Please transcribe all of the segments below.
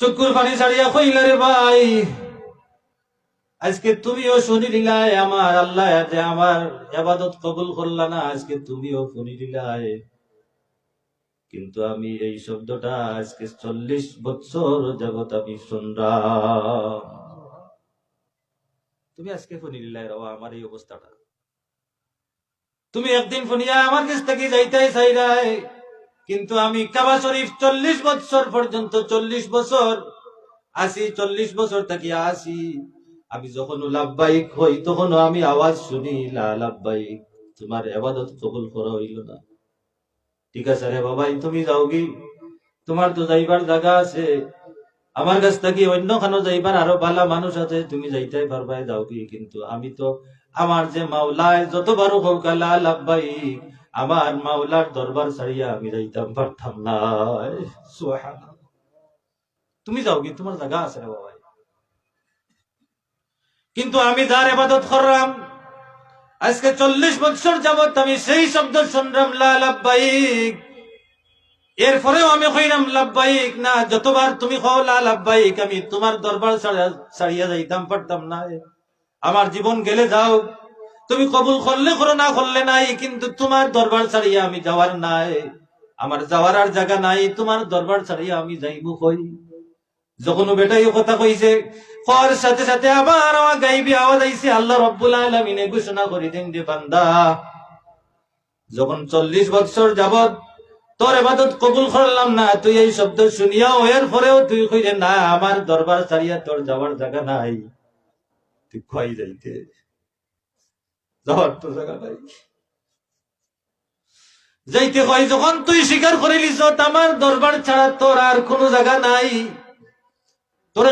চক্কুর পানি ছাড়িয়া কইলা ভাই, আজকে তুমিও শুনি দিলাই আমার আল্লাহ যে আমার আবাদত কবুল করলা না, আজকে তুমিও শুনি দিলাই কিন্তু আমি এই শব্দটা আজকে চল্লিশ বছর জগৎ আমি শুনলাম। তুমি আজকে ফোনি দিলাই রাও আমার এই অবস্থাটা। তুমি একদিন ফোনিয়া আমার কাছ থেকে যাইতে চাইলাই। কিন্তু আমি কাবা শরীফ চল্লিশ বছর পর্যন্ত চল্লিশ বছর আসি, চল্লিশ বছর থেকে আসি। আমি যখন লাভবাহিক হই তখন আমি আওয়াজ শুনি লাভবাহিক, তোমার আবাদত কবুল করা হইল না। ঠিক আছে রে বাবাই, তুমি যাও কি তোমার তো যাইবার জায়গা আছে। আমার কাছ থেকে অন্য খানো যাইবার আরও ভালো মানুষ আছে, তুমি যাইতে পারবা যাও কি কিন্তু আমি তো আমার যে মাওলায়, যতবারও হোক আল্লাহ লাভবাহিক আমার মাওলার দরবার ছাড়িয়া আমি যাইতাম, পারতাম না। তুমি যাও কি তোমার জায়গা আছে রে বাবাই। কিন্তু আমি যার এবাদত করলাম, আজকে চল্লিশ বছর যাবত আমি সেই শব্দ শুনলাম লাভবাহিক এরপরেও আমি কইলাম লাভবাহিক না, যতবার তুমি কও লাভবাহিক আমি তোমার দরবার ছাড়িয়া যাইতাম, পারতাম না। আমার জীবন গেলে যাও তুমি কবুল করলে করো, না করলে নাই। কিন্তু তোমার দরবার ছাড়িয়া আমি যাওয়ার নাই। আমার যাওয়ার আর জায়গা নাই। তোমার দরবার ছাড়িয়া আমি যাইব কই? যখন বেটাই কথা কইছে, কর সাথে সাথে আবার আমার গাইবি আওয়াজ আইছে। আল্লাহ রব্বুল আলমিনে ঘোষণা করে দিন যে বান্দা, যখন চল্লিশ বছর যাবত তোর এবাদত কবুল করলাম না, তুই এই শব্দ শুনিয়াও এর পরেও তুই কইলে, না, আমার দরবার ছাড়িয়া তোর যাওয়ার জায়গা নাই। তুই খোয়াই যাইতে। যাওয়ার তো জায়গা নাই। যাইতে হয়, যখন তুই স্বীকার আমার দরবার ছাড়া তোর আর কোনো জায়গা নাই।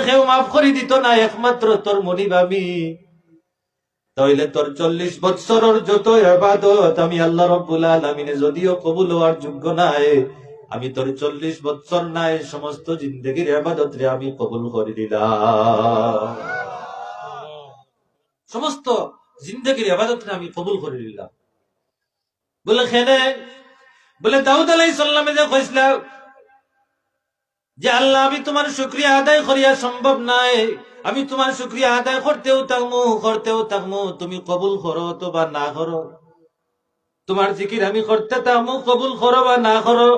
কেউ মাফ করে দিত না, একমাত্র তোর মনিব আমি। তাইলে তোর চল্লিশ বৎসরের যত আবাদত আমি আল্লাহ রব্বুল আলমিনে যদিও কবুল হওয়ার যোগ্য নাই, আমি তোর চল্লিশ বৎসর নাই সমস্ত জিন্দগির আবাদত রে আমি কবুল করে দিলাম। সমস্ত জিন্দগির আবাদত আমি কবুল করে দিলাম বলে খেনে বলে, দাউদ আলাই সাল্লামে যে কইসলা, যে আল্লাহ, আমি তোমার শুক্রিয়া আদায় করিয়া সম্ভব নাই। আমি তোমার শুক্রিয়া আদায় করতেও থাকমু করতেও থাকমু। তুমি কবুল করো তো বা না করো। তোমার জিকির আমি করতে থাকমু, কবুল করো বা না করো।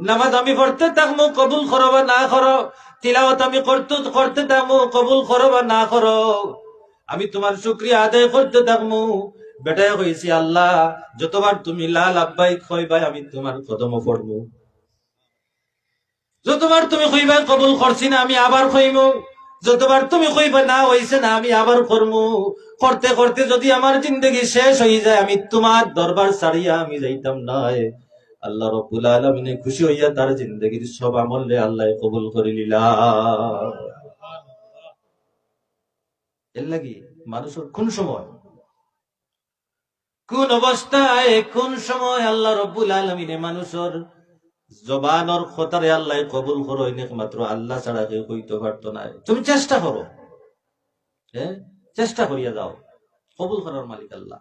নামাজ আমি পড়তে থাকমু, কবুল করো বা না করো। তিলাওয়াত আমি করতে করতে থাকমু, কবুল করো বা না করো। আমি তোমার শুক্রিয়া আদায় করতে থাকমু বেটায় কইছি আল্লাহ, যতবার তুমি লাল আব্বাই কইবাই আমি তোমার কদম পড়মু যতবার তুমি কইবা কবুল করছি না, আমি আবার কইমু যতবার তুমি কইবা না হইছে না, আমি আবার করমু করতে করতে যদি আমার জিন্দগি শেষ হয়ে যায়, আমি তোমার দরবার ছাড়িয়া আমি যাইতাম নয় আল্লাহ রব্বুল আলমিনে খুশি হইয়া তার জিন্দগির সব আমলে আল্লাহ কবুল করে নিলা। এর লাগি মানুষের কোন সময়? কোন অবস্থায়, কোন সময় আল্লাহ রব্বুল আলমিনে মানুষের জবানর খতারে আল্লাহ কবুল করো একমাত্র আল্লাহ ছাড়া কেউ কইতে পারতো না। তুমি চেষ্টা করো। হ্যাঁ? চেষ্টা করিয়া যাও। কবুল করার মালিক আল্লাহ।